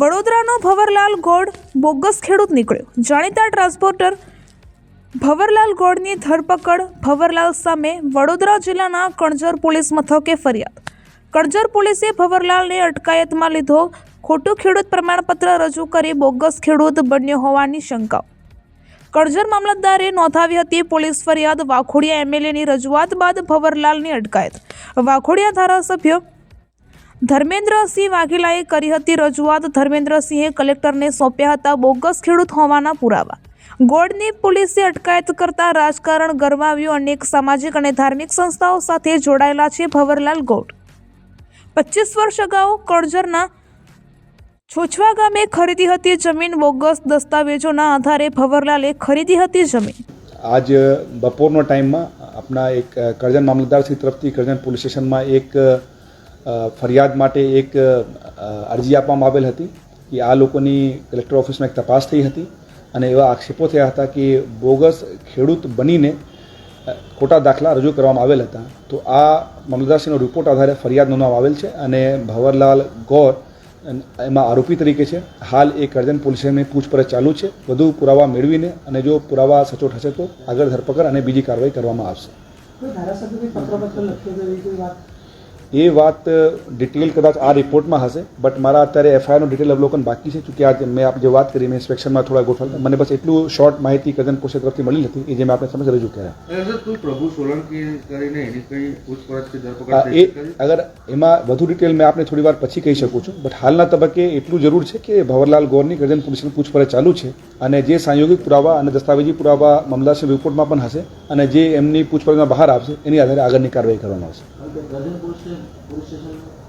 વડોદરાનો ભવરલાલ ગોળ બોગસ ખેડૂત નીકળ્યો. જાણીતા ટ્રાન્સપોર્ટર ભવરલાલ ગોળની ધરપકડ ભવરલાલ સામે વડોદરા જિલ્લાના કણજર પોલીસ મથકે ફરિયાદ. કણજર પોલીસે ભવરલાલને અટકાયતમાં લીધો. ખોટું ખેડૂત પ્રમાણપત્ર રજૂ કરી બોગસ ખેડૂત બન્યો હોવાની શંકા. કણજર મામલતદારે નોંધાવી હતી પોલીસ ફરિયાદ. વાખોડિયા એમએલએની રજૂઆત બાદ ભવરલાલની અટકાયત. વાખોડિયા ધારાસભ્ય ધર્મેન્દ્રસિંહ વાઘેલાએ કરી હતી રજૂઆત. ધર્મેન્દ્રસિંહે કલેક્ટરને સોંપ્યા હતા બોગસ ખેડૂત હોવાના પુરાવા. ગોળની પોલીસે અટકાયત કરતા રાજકારણ ગરમાવ્યું. અનેક સામાજિક અને ધાર્મિક સંસ્થાઓ સાથે જોડાયેલા છે ભવરલાલ ગોડ પચીસ વર્ષ અગાઉ કળજરના છોછવા ગામે ખરીદી હતી જમીન. બોગસ દસ્તાવેજોના આધારે ભવરલાલે ખરીદી હતી જમીન. આજ બપોરનો ટાઈમમાં આપણા એક કરજણ મામલતદારશ્રી તરફથી કરજણ પોલીસ સ્ટેશનમાં એક ફરિયાદ માટે એક અરજી આપવામાં આવેલ હતી કે આ લોકોની કલેક્ટર ઓફિસમાં એક તપાસ થઈ હતી અને એવા આક્ષેપો થયા હતા કે બોગસ ખેડૂત બનીને ખોટા દાખલા રજૂ કરવામાં આવેલ હતા. તો આ મામલતદારશ્રીનો રિપોર્ટ આધારે ફરિયાદ નોંધવામાં આવેલ છે અને ભવરલાલ ગૌર એમાં આરોપી તરીકે છે. હાલ એ કરજણ પોલીસની પૂછપરછ ચાલુ છે. વધુ પુરાવા મેળવીને અને જો પુરાવા સચોટ હશે તો આગળ ધરપકડ અને બીજી કાર્યવાહી કરવામાં આવશે. એ વાત ડિટેલ કદાચ આ રિપોર્ટમાં હશે બટ મારા અત્યારે એફઆઈઆરનું ડિટેલ અવલોકન બાકી છે ચૂંકિ આજે મેં આપ જે વાત કરી મેં ઇન્સ્પેક્શનમાં થોડા ગોઠવતા મને બસ એટલું શોર્ટ માહિતી કદન કોશે તરફથી મળી હતી એ જે મેં આપણે સમજ રજૂ કર્યા. અરે સર તું પ્રભુ સોલંકી કરીને એની કઈ પૂછપરછ કે ધરપકડ આ થઈ એ અગર એમાં વધુ ડિટેલ મેં આપને થોડી વાર પછી કહી શકું છું બટ હાલના તબક્કે એટલું જરૂર છે કે ભવરલાલ ગોરની કરજણ પોલીસની પૂછપરછ ચાલુ છે અને જે સાંયોગિક પુરાવા અને દસ્તાવેજી પુરાવા મામલાસી રિપોર્ટમાં પણ હશે અને જે એમની પૂછપરછમાં બહાર આવશે એની આધારે આગળની કાર્યવાહી કરવામાં આવશે. ગર્જન